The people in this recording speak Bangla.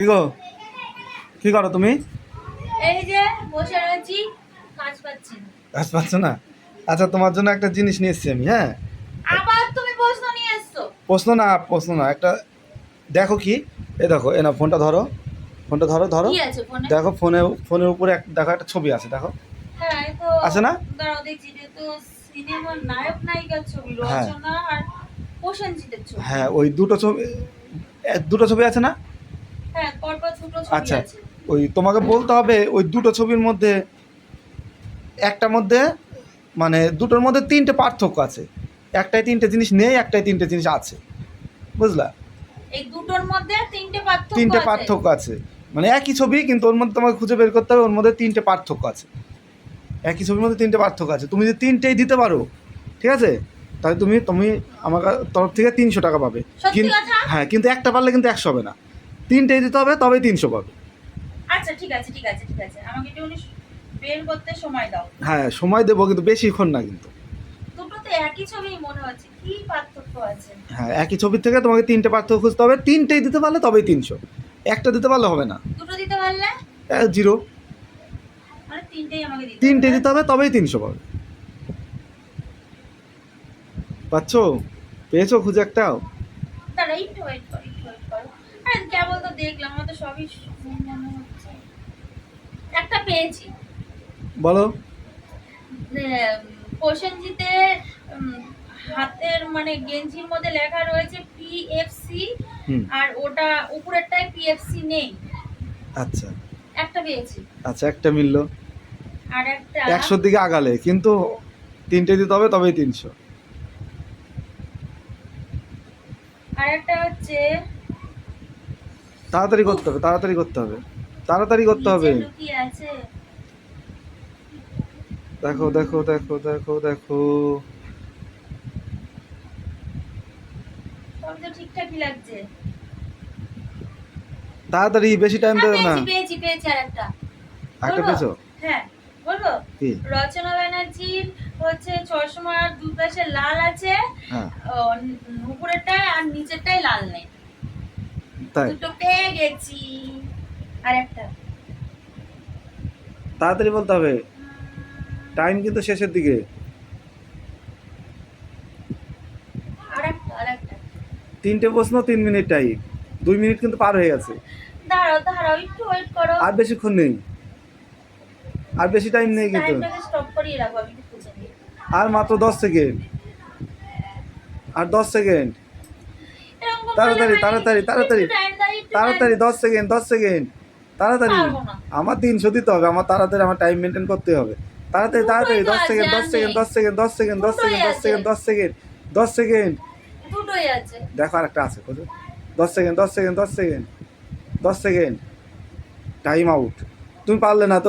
কি গো? কি করো তুমি? এই যে বসে রয়েছি কাজ পাচ্ছি। কাজ পাচ্ছ না? আচ্ছা তোমার জন্য একটা জিনিস নিয়ে এসেছি আমি হ্যাঁ? আবার তুমি প্রশ্ন নিয়ে এসছো? প্রশ্ন না প্রশ্ন না একটা দেখো কি এ দেখো এ না ফোনটা ধরো ফোনটা ধরো ধরো। কি আছে ফোনে? দেখো ফোনে ফোনের উপরে এক দেখো একটা ছবি আছে দেখো। হ্যাঁ তো আছে না? দাঁড়াও দেখছি তো সিনেমার নায়ক নায়িকার ছবি হ্যাঁ। রচনা আর প্রসেনজিতের ছবি। হ্যাঁ ওই দুটো ছবি দুটো ছবি আছে না? হ্যাঁ পরপর দুটো ছবি আচ্ছা। আছে। ওই তোমাকে বলতে হবে ওই দুটো ছবির মধ্যে একটার মধ্যে মানে দুটোর মধ্যে তিনটে পার্থক্য আছে। একটাই তিনটে জিনিস নেই একটাই তিনটে জিনিস আছে। বুঝলা? এই দুটোর মধ্যে তিনটে পার্থক্য তিনটে আছে। পার্থক্য আছে। মানে একই ছবি কিন্তু ওর মধ্যে তোমাকে খুঁজে বের করতে হবে ওর মধ্যে তিনটে পার্থক্য আছে। একই ছবির মধ্যে তিনটে পার্থক্য আছে। তুমি যদি তিনটেই দিতে পারো ঠিক আছে? তাহলে তুমি তুমি আমার তরফ থেকে তিনশো টাকা পাবে। হ্যাঁ কিন্তু একটা পারলে কিন্তু একশো হবে না। তিনটেই দিতে হবে তবেই তিনশো পাবে। আচ্ছা ঠিক আছে ঠিক আছে ঠিক আছে। আমাকে একটু বের করতে সময় দাও। হ্যাঁ সময় দেবো কিন্তু বেশিক্ষণ না কিন্তু। একই ছবি মনে হচ্ছে কি পার্থক্য আছে? হ্যাঁ একই ছবির থেকে তোমাকে তিনটে পার্থক্য খুঁজতে হবে। তিনটেই দিতে পারলে তবেই তিনশো। একটা দিতে পারলে হবে না। দুটো দিতে পারলে? জিরো। মানে তিনটেই আমাকে দিতে তিনটে দিতে হবে তবেই তিনশো পাবে। পাচ্ছো? পেয়েছ খুঁজে একটাও? দাঁড়া একটু ওয়েট করো একটু ওয়েট করো। আরে কেবল তো দেখলাম আমার তো সবই মনে হচ্ছে। একটা পেয়েছি। বলো। প্রসেনজিতের হাতের মানে গেঞ্জির মধ্যে লেখা রয়েছে পিএফসি আর ওটা উপরেরটায় পিএফসি নেই। আচ্ছা। একটা পেয়েছি। আচ্ছা একটা মিললো। আর একটা একশোর দিকে আগালে কিন্তু তিনটে দিতে হবে তবেই তিনশো। আর একটা হচ্ছে তাড়াতাড়ি করতে হবে তাড়াতাড়ি করতে হবে। তাড়াতাড়ি করতে হবে। দেখো দেখো দেখো দেখো দেখো। তাড়াতাড়ি বেশি টাইম হ্যাঁ, দেবে না। পেয়েছি পেয়েছি আর একটা? পেয়েছ? হ্যাঁ বলব? রচনা ব্যানার্জির হচ্ছে চশমার দুপাশে লাল আছে। হ্যাঁ। উপরেরটায় আর নিচেরটায় লাল নেই। তাই? দুটো পেয়ে গেছি। আর একটা তাড়াতাড়ি বলতে হবে। টাইম কিন্তু শেষের দিকে। তিনটে প্রশ্ন তিন মিনিট টাইম। দুই মিনিট কিন্তু পার হয়ে গেছে। দাঁড়াও দাঁড়াও একটু ওয়েট করো। আর বেশিক্ষণ নেই। আর বেশি টাইম নেই কিন্তু। আর মাত্র দশ সেকেন্ড আর দশ সেকেন্ড তাড়াতাড়ি, তাড়াতাড়ি, তাড়াতাড়ি। একটু তাড়াতাড়ি দশ সেকেন্ড দশ সেকেন্ড তাড়াতাড়ি। আমার তিনশো দিতে হবে আমার তাড়াতাড়ি আমার টাইম মেনটেন করতে হবে। তাড়াতাড়ি তাড়াতাড়ি দশ সেকেন্ড দশ সেকেন্ড দশ সেকেন্ড দশ সেকেন্ড দশ সেকেন্ড দশ সেকেন্ড দশ সেকেন্ড দশ সেকেন্ড দশ সেকেন্ড দুটোই আছে। দেখো আরেকটা আছে দশ সেকেন্ড দশ সেকেন্ড দশ সেকেন্ড দশ সেকেন্ড টাইম আউট তুমি পারলে না তো